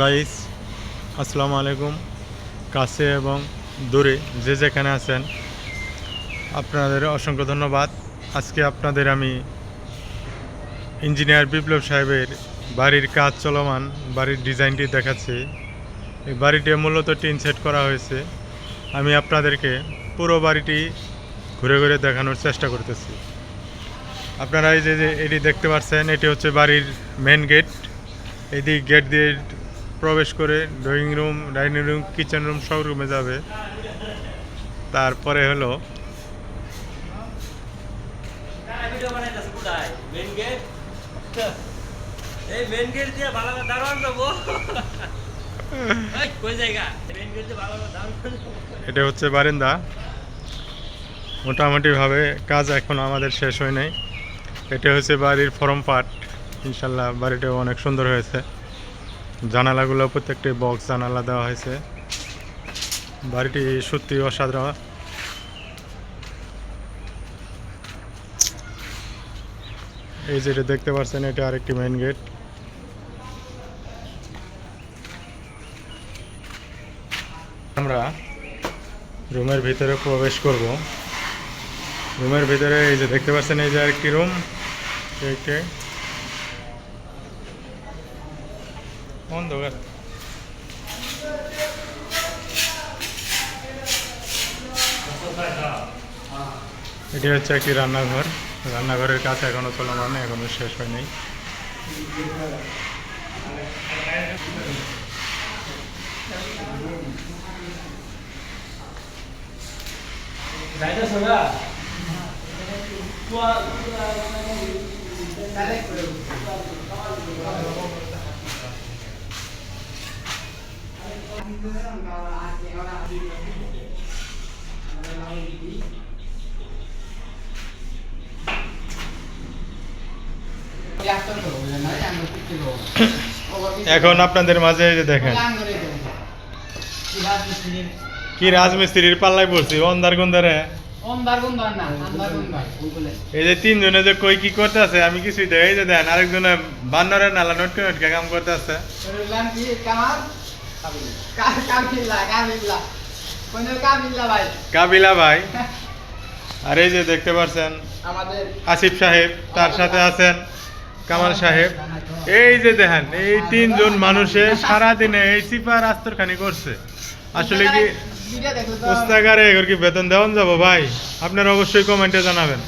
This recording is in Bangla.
গাইস আসসালামু আলাইকুম। কাছে এবং দূরে যে যেখানে আছেন, আপনাদের অসংখ্য ধন্যবাদ। আজকে আপনাদের আমি ইঞ্জিনিয়ার বিপ্লব সাহেবের বাড়ির কাজ চলমান, বাড়ির ডিজাইনটি দেখাচ্ছি। এই বাড়িটি মূলত টিন সেট করা হয়েছে। আমি আপনাদেরকে পুরো বাড়িটি ঘুরে ঘুরে দেখানোর চেষ্টা করতেছি। আপনারা এই যে এটি দেখতে পাচ্ছেন, এটি হচ্ছে বাড়ির মেন গেট এদিক গেট দিয়ে প্রবেশ করে drawing room, dining room, kitchen room সব রুমে যাবে। তারপরে হলো এটা হচ্ছে বারান্দা। মোটামুটিভাবে কাজ এখন আমাদের শেষ হয় নাই। এটা হচ্ছে বাড়ির ফরম পার্ট। ইনশাল্লাহ বাড়িটাও অনেক সুন্দর হয়েছে। জানালাগুলো প্রত্যেকটি বক্স জানালা দেওয়া হয়েছে। বাড়িটি সত্যি অসাধারণ। এই যেটা দেখতে পাচ্ছেন, এটা আরেকটি মেইন গেট আমরা রুমের ভিতরে প্রবেশ করব। রুমের ভিতরে এই যে দেখতে পাচ্ছেন, এই যে আরেকটি রুম একটি অন্ধকার এটি হচ্ছে একটি রান্নাঘর। রান্নাঘরের কাজ এখনও চলমান এখনও শেষ হয়নি। না এখন আপনাদের মাঝে এই যে দেখেন। কি রাজমিস্ত্রির পাল্লায় পড়ছি, অন্ধার গন্ধারে? এই যে তিনজনে যে কই কি করতে আছে, আমি কিছুই দেখ এই যে দেন, আরেকজনে বান্নরের নালা নটকে নটকে কাম করতে আছে। কাবিলা ভাই আর এই যে দেখতে পাচ্ছেন আসিফ সাহেব তার সাথে আছেন কামাল সাহেব। এই যে দেখেন এই তিনজন মানুষে সারাদিনে এই সিপার আস্তরখানি করছে। আসলে কি পুস্তাকারে এগুলো কি বেতন দেওয়ান যাব ভাই? আপনারা অবশ্যই কমেন্টে জানাবেন।